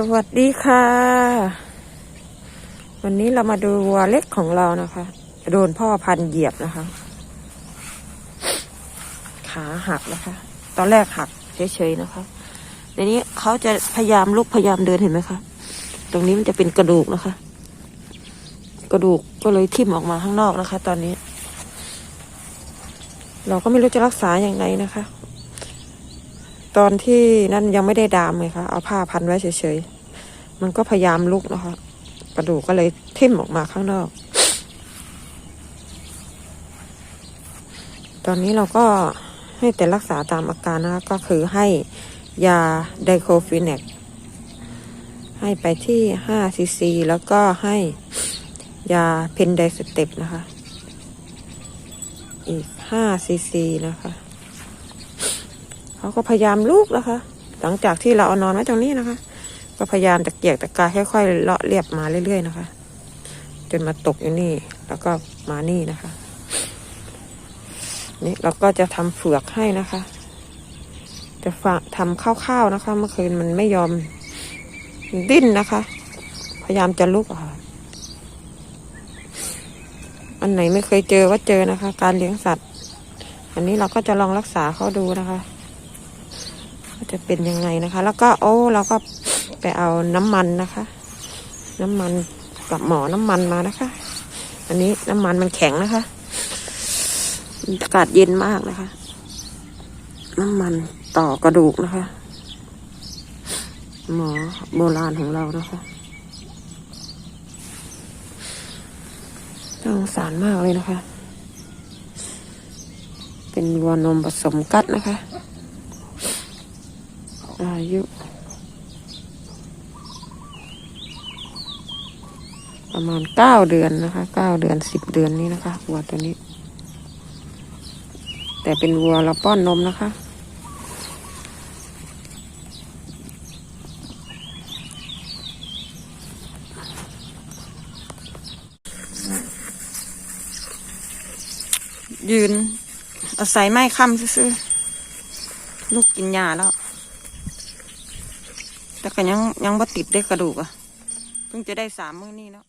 สวัสดีค่ะ วันนี้เรามาดูวัวเล็กของเรานะคะ โดนพ่อพันเหยียบนะคะ ขาหักนะคะ ตอนแรกหักเฉยๆนะคะในนี้เขาจะพยายามลุกพยายามเดินเห็นไหมคะ ตรงนี้มันจะเป็นกระดูกนะคะ กระดูกก็เลยทิ่มออกมาข้างนอกนะคะ ตอนนี้ เราก็ไม่รู้จะรักษาอย่างไรนะคะ ตอนที่นั่นยังไม่ได้ดามเลยค่ะ เอาผ้าพันไว้เฉยๆ มันก็พยายามลุกนะคะ กระดูกก็เลยทิ่มออกมาข้างนอก ตอนนี้เราก็ให้แต่รักษาตามอาการนะคะก็คือให้ยาไดโคฟินเนกให้ไปที่5ซีซีแล้วก็ให้ยาเพนไดสเต็ปนะคะ อีก5ซีซีนะคะ เขาก็พยายามลุกนะคะ หลังจากที่เราเอานอนไว้ตรงนี้นะคะ ก็พยายามตะเกียกตะกายค่อยๆเลาะเรียบมาเรื่อยๆนะคะ จนมาตกอยู่นี่ แล้วก็มานี่นะคะ นี่เราก็จะทำเฟือกให้นะคะ จะฝากทำข้าวๆนะคะ เมื่อคืนมันไม่ยอมดิ้นนะคะ พยายามจะลุกอะค่ะอันไหนไม่เคยเจอว่าเจอนะคะ การเลี้ยงสัตว์ อันนี้เราก็จะลองรักษาเขาดูนะคะ จะเป็นยังไงนะคะ แล้วก็โอ้เราก็ไปเอาน้ำมันนะคะ น้ำมันกับหมอน้ำมันมานะคะ อันนี้น้ำมันมันแข็งนะคะอากาศเย็นมากนะคะ น้ำมันต่อกระดูกนะคะ หมอโบราณของเรานะคะน่าสงสารมากเลยนะคะ เป็นวัวนมผสมกัดนะคะ อายุประมาณเก้าเดือนนะคะเก้าเดือนสิบเดือนนี้นะคะวัวตัวนี้ แต่เป็นวัวเราป้อนนมนะคะ ยืน อาศัยไม้ค้ำซื่อลูกกินยาแล้ว แต่ก็ยังยังบ่ติดได้กระดูกอะเพิ่งจะได้สามมื้อนี่แล้ว